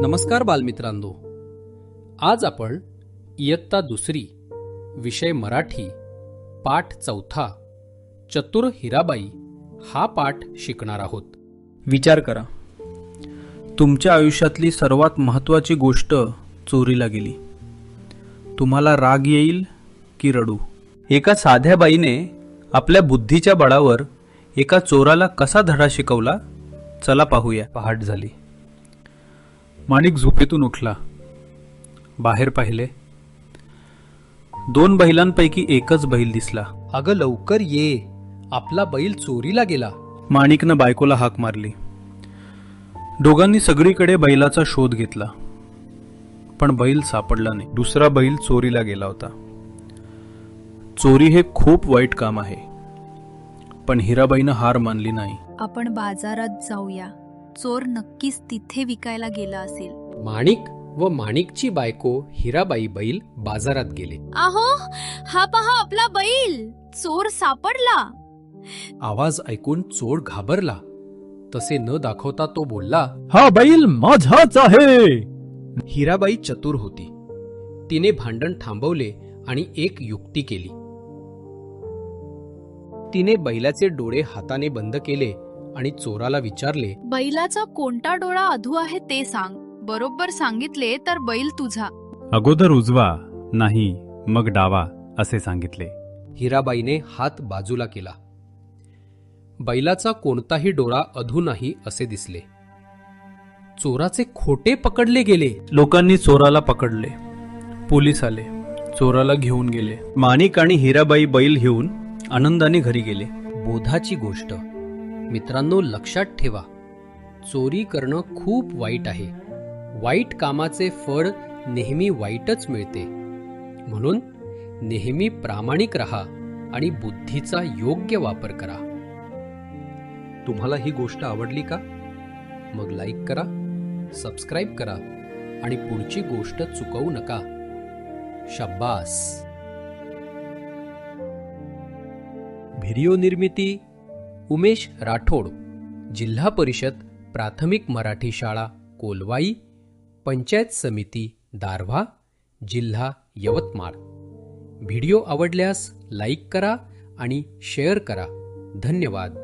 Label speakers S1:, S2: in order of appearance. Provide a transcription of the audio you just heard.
S1: नमस्कार बालमित्रांनो. आज आपण इयत्ता दुसरी विषय मराठी पाठ चौथा चतुर हिराबाई हा पाठ शिकणार आहोत.
S2: विचार करा. तुमच्या आयुष्यातली सर्वात महत्त्वाची गोष्ट चोरीला गेली. तुम्हाला राग येईल की रडू? एका साध्या बाईने आपल्या बुद्धीच्या बळावर एका चोराला कसा धडा शिकवला? चला पाहूया. पहाट झाली. माणिक झोपेतून उठला. बाहेर पाहिले. दोन बैलांपैकी एकच बैल दिसला.
S1: अगं लवकर ये. आपला बैल चोरीला गेला.
S2: माणिकनं बायकोला हाक मारली. दोघांनी सगळीकडे बैलाचा शोध घेतला. पण बैल सापडला नाही. दुसरा बैल चोरीला गेला होता. चोरी हे खूप वाईट काम आहे. पण हिराबाईनं हार मानली नाही.
S3: आपण बाजारात जाऊया. चोर नक्कीच तिथे विकायला गेला असेल.
S1: माणिक व माणिकची बायको हिराबाई बैल बाजारात गेले.
S3: आहो हा पहा आपला बैल. चोर सापडला.
S1: आवाज ऐकून चोर घाबरला. तसे न दाखवता तो बोलला
S2: हा बैल माझाच आहे.
S1: हिराबाई चतुर होती. तिने भांडण थांबवले आणि एक युक्ती केली. तिने बैलाचे डोळे हाताने बंद केले आणि चोराला विचारले
S3: बैलाचा कोणता डोळा अधू आहे ते सांग. बरोबर सांगितले तर बैल तुझा.
S4: अगोदर उजवा नाही मग डावा असे सांगितले.
S1: हिराबाईने हात बाजूला केला. बैलाचा कोणताही डोळा अधू नाही असे दिसले. चोराचे खोटे पकडले गेले.
S2: लोकांनी चोराला पकडले. पोलीस आले. चोराला घेऊन गेले. माणिक आणि हिराबाई बैल घेऊन आनंदाने घरी गेले.
S1: बोधाची गोष्ट. मित्रांनो लक्षात ठेवा चोरी करणं खूप वाईट आहे. वाईट कामाचे फळ नेहमी वाईटच मिळते. म्हणून नेहमी प्रामाणिक राहा आणि बुद्धीचा योग्य वापर करा. तुम्हाला ही गोष्ट आवडली का? मग लाईक करा सबस्क्राईब करा आणि पुढची गोष्ट चुकवू नका. शब्बास. व्हिडिओ निर्मिती उमेश राठोड जिल्हा परिषद प्राथमिक मराठी शाळा कोलवाई पंचायत समिती दारव्हा जिल्हा यवतमाळ. व्हिडिओ आवडल्यास लाईक करा आणि शेअर करा. धन्यवाद.